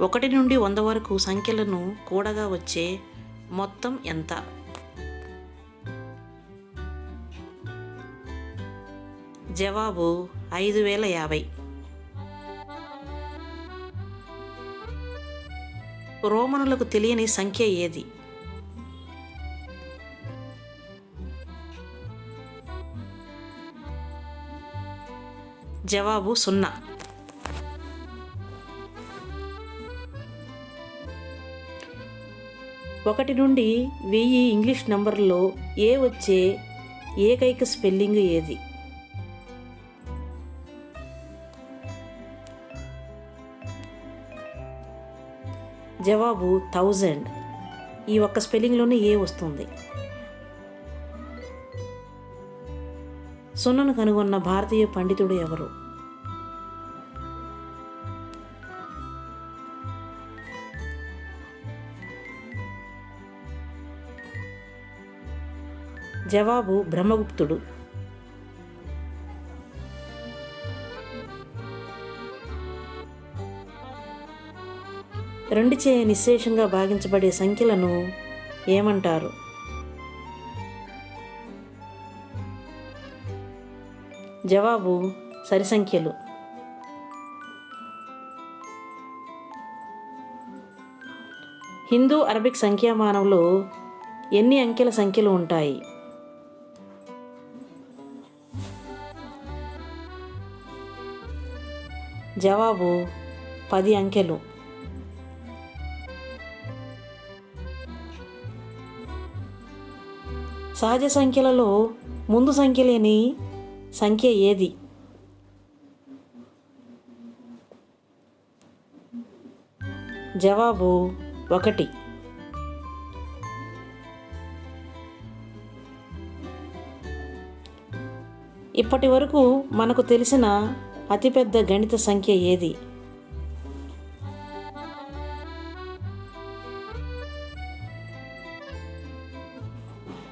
ఒకటి నుండి వంద వరకు సంఖ్యలను కూడగా వచ్చే మొత్తం ఎంత? జవాబు ఐదు వేల యాభై. రోమనులకు తెలియని సంఖ్య ఏది? జవాబు సున్నా. ఒకటి నుండి వెయ్యి ఇంగ్లీష్ నంబర్లో ఏ వచ్చే ఏకైక స్పెల్లింగ్ ఏది? జవాబు థౌజండ్. ఈ ఒక్క స్పెల్లింగ్లోనే ఏ వస్తుంది? సున్నను కనుగొన్న భారతీయ పండితుడు ఎవరు? జవాబు బ్రహ్మగుప్తుడు. రెండు చే నిశ్శేషంగా భాగించబడే సంఖ్యలను ఏమంటారు? జవాబు సరి సంఖ్యలు హిందూ అరబిక్ సంఖ్యామానంలో ఎన్ని అంకెల సంఖ్యలు ఉంటాయి? జవాబు పది అంకెలు. సహజ సంఖ్యలలో ముందు సంఖ్య లేని సంఖ్య ఏది? జవాబు ఒకటి. ఇప్పటి వరకు మనకు తెలిసిన అతిపెద్ద గణిత సంఖ్య ఏది?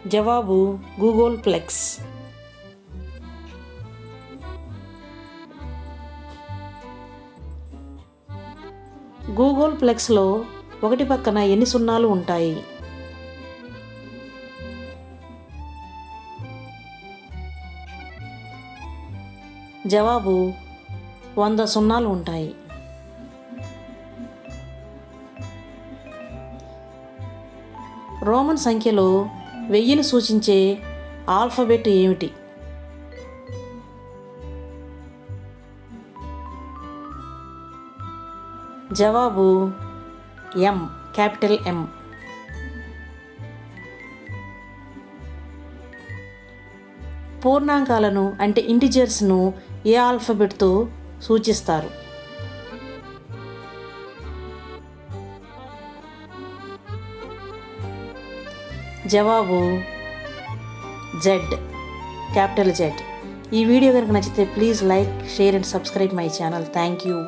జవాబు గూగుల్ ప్లెక్స్. గూగుల్ ప్లెక్స్లో ఒకటి పక్కన ఎన్ని సున్నాలు ఉంటాయి? జవాబు వంద సున్నాలు ఉంటాయి. రోమన్ సంఖ్యలో వెయ్యిని సూచించే ఆల్ఫబెట్ ఏమిటి? జవాబు ఎం క్యాపిటల్ ఎం. పూర్ణాంకాలను అంటే ఇంటిజర్స్ను ఏ ఆల్ఫబెట్తో సూచిస్తారు. జవాబు జెడ్ క్యాపిటల్ జెడ్. ఈ వీడియో కనుక నచ్చితే please like share and subscribe my channel. Thank you.